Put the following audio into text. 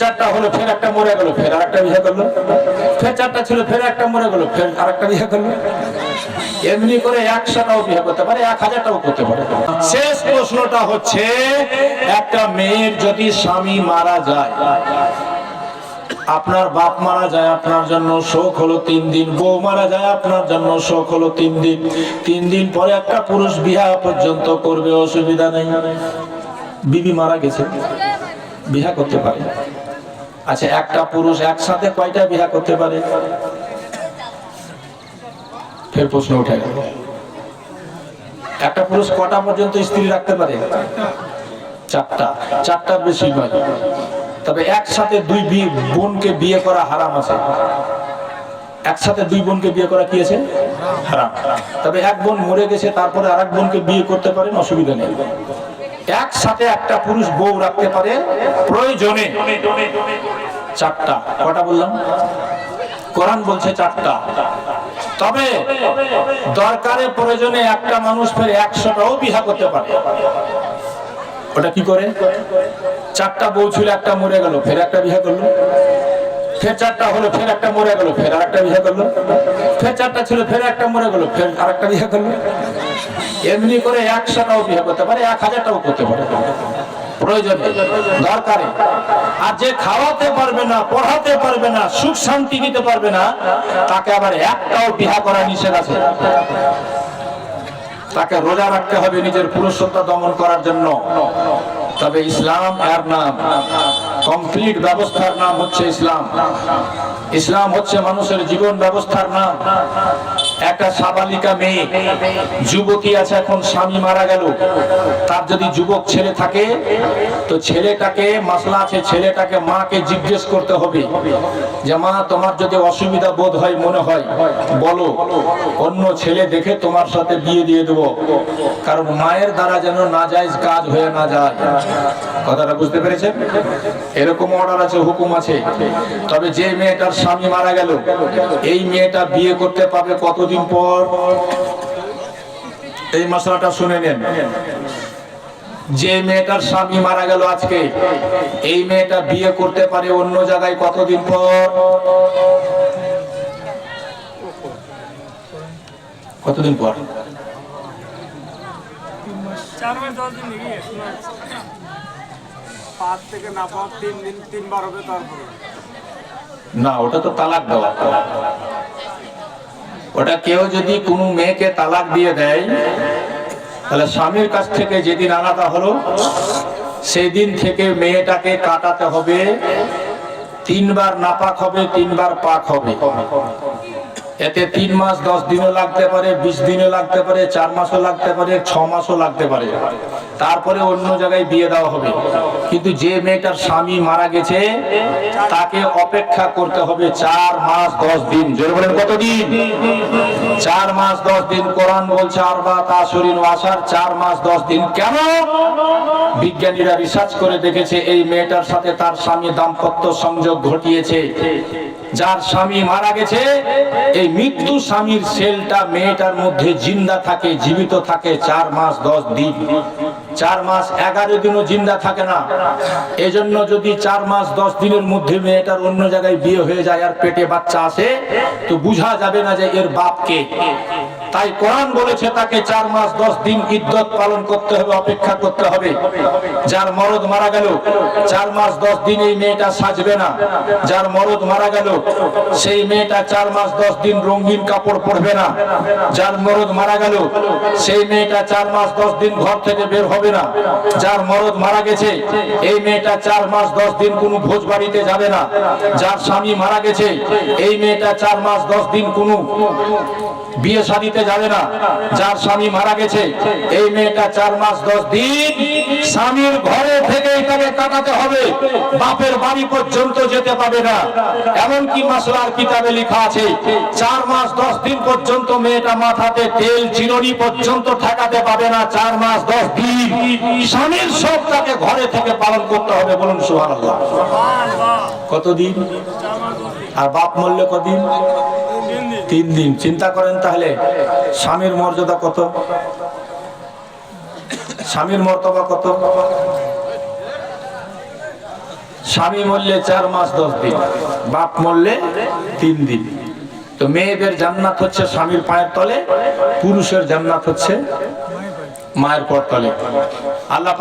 চারটা হলো, ফের একটা মরে গেল, ফের আরেকটা বিয়ে করল। ফের চারটা ছিল, ফের একটা মরে গেল, ফের আরেকটা বিয়ে করল। এমনি করে একশোটাও বিয়ে করতে পারে, এক হাজারটাও করতে পারে। শেষ প্রশ্নটা হচ্ছে, একটা মেয়ের যদি স্বামী মারা যায়, আপনার বাপ মারা যায়, আপনার জন্য শোক হলো তিন দিন, বউ মারা যায়, আপনার জন্য শোক হলো তিন দিন। তিন দিন পরে একটা পুরুষ বিবাহ পর্যন্ত করবে, অসুবিধা নেই। বিবি মারা গেছে বিহা করতে পারে। আচ্ছা একটা পুরুষ একসাথে কয়টা বিহা করতে পারে? ফের প্রশ্ন উঠে গেল। একটা পুরুষ কটা পর্যন্ত স্ত্রী রাখতে পারে? চারটা। চারটার বেশি নয়। তবে একসাথে দুই বোনকে বিয়ে করা হারাম আছে। একসাথে দুই বোনকে বিয়ে করা কি আছে? হারাম। তবে এক বোন মরে গেছে, তারপরে আর বোনকে বিয়ে করতে পারেন, অসুবিধা নেই। একসাথে একটা পুরুষ বউ রাখতে পারে, প্রয়োজনে চারটা। কটা বললাম? কোরআন বলছে চারটা। তবে দরকারে, প্রয়োজনে একটা মানুষ ফের একশোটাও বিহা করতে পারে। ওটা কি করে? চারটা বউ ছিল, একটা মরে গেল, ফের একটা বিহা করল। ফের চারটা হলো, ফের একটা মরে গেল, ফের আরেকটা বিয়ে করল। ফের চারটা ছিল, ফের একটা মরে গেল, ফের আরেকটা বিয়ে করল। এমনি করে একশোটাও বিয়ে করতে পারে এক হাজারটাও করতে পারে। দরকারে। আর যে খাওয়াতে পারবে না, পড়াতে পারবে না, সুখ শান্তি দিতে পারবে না, তাকে আবার একটাও বিহা করা নিষেধ আছে। তাকে রোজা রাখতে হবে নিজের পুরুষত্ব দমন করার জন্য। তবে ইসলাম এর নাম। কমপ্লিট ব্যবস্থার নাম হচ্ছে ইসলাম। ইসলাম হচ্ছে মানুষের জীবন ব্যবস্থার নাম। একটা সাবালিকা মেয়ে, যুবতী আছে এখন, স্বামী মারা গেল। তার যদি যুবক ছেলে থাকে, তো ছেলেটাকে, মাসলা আছে, ছেলেটাকে মাকে জিজ্ঞেস করতে হবে। যে, মা, তোমার যদি অসুবিধা বোধ হয়, মনে হয়, বলো। অন্য ছেলে দেখে তোমার সাথে বিয়ে দিয়ে দেবো। কারণ মায়ের দ্বারা যেন না যায়, কাজ হয়ে না যায়। কথাটা বুঝতে পেরেছেন? এরকম অর্ডার আছে, হুকুম আছে। তবে যে মেয়েটার স্বামী মারা গেল, এই মেয়েটা বিয়ে করতে পারবে কতদিন পর? এই মশলাটা শুনে নেন। যে মেয়েটার স্বামী মারা গেল আজকে, এই মেয়েটা বিয়ে করতে পারে অন্য জায়গায় কতদিন পর? কতদিন পর? মাস, দশ দিন পাঁচ থেকে না পাঁচ, তিন দিন, তিনবার হবে তারপরে। না, ওটা তো তালাক দেওয়া। ওটা কেউ যদি কোনো মেয়েকে তালাক দিয়ে দেয়, তাহলে স্বামীর কাছ থেকে যেদিন আলাদা হলো সেই দিন থেকে মেয়েটাকে কাটাতে হবে, তিনবার নাপাক হবে, তিনবার পাক হবে। এতে তিন মাস, দশ দিনও লাগতে পারে, বিশ দিনও লাগতে পারে, চার মাসও লাগতে পারে, ছ মাসও লাগতে পারে। তারপরে অন্য জায়গায় বিয়ে দেওয়া হবে। কিন্তু যে মেয়েটার স্বামী মারা গেছে, তাকে অপেক্ষা করতে হবে চার মাস দশ দিন। জোরে কতদিন? চার মাস দশ দিন। কোরআন বলছে আর বা তাসরিন আসার চার মাস দশ দিন। কেন? বিজ্ঞানীরা রিসার্চ করে দেখেছে, এই মেয়েটার সাথে তার স্বামী দাম্পত্য সংযোগ ঘটিয়েছে। যার স্বামী মারা গেছে, এই মৃত্যু স্বামীর সেলটা মেয়েটার মধ্যে জিন্দা থাকে, জীবিত থাকে চার মাস দশ দিন। চার মাস এগারো দিনও জিন্দা থাকে না। এজন্য যদি চার মাস দশ দিনের মধ্যে মেয়েটার অন্য জায়গায় বিয়ে হয়ে যায় আর পেটে বাচ্চা আসে, তো বুঝা যাবে না যে এর বাপকে তাই কোরআন বলেছে তাকে চার মাস দশ দিন ইদ্যত পালন করতে হবে, অপেক্ষা করতে হবে। যার মরদ মারা গেল, চার মাস দশ দিন এই মেয়েটা সাজবে না। যার মরদ মারা গেল, সেই মেয়েটা চার মাস দশ দিন রঙিন কাপড় পরবে না। যার মরদ মারা গেল, সেই মেয়েটা চার মাস দশ দিন ঘর থেকে বের হবে না। যার মরদ মারা গেছে, এই মেয়েটা চার মাস দশ দিন কোন ভোজ বাড়িতে যাবে না। যার স্বামী মারা গেছে, এই মেয়েটা চার মাস দশ দিন কোনো বিয়ে শাদিতে যাবে না। যার স্বামী মারা গেছে এই মেয়েটা চার মাস দশ দিন স্বামীর ঘরে থেকে তাকে কাটাতে হবে। বাপের বাড়ি পর্যন্ত যেতে পাবে না। এমনকি মাসলার কিতাবে লেখা আছে চার মাস দশ দিন পর্যন্ত মেয়েটা মাথাতে তেল চিরনি পর্যন্ত ঠেকাতে পাবে না। চার মাস দশ দিন স্বামীর সব তাকে ঘরে থেকে পালন করতে হবে বলুন সুহান কতদিন? আর বাপ মূল্য কদিন? তিন দিন। চিন্তা করেন তাহলে, স্বামীর মর্যাদা কত? স্বামীর মর্তবা কত? স্বামী মরলে চার মাস, দশ দিন। বাপ মরলে তিন দিন। তো মেয়েদের জান্নাত হচ্ছে স্বামীর পায়ের তলে, পুরুষের জান্নাত হচ্ছে মায়ের পর তলে। আল্লাহ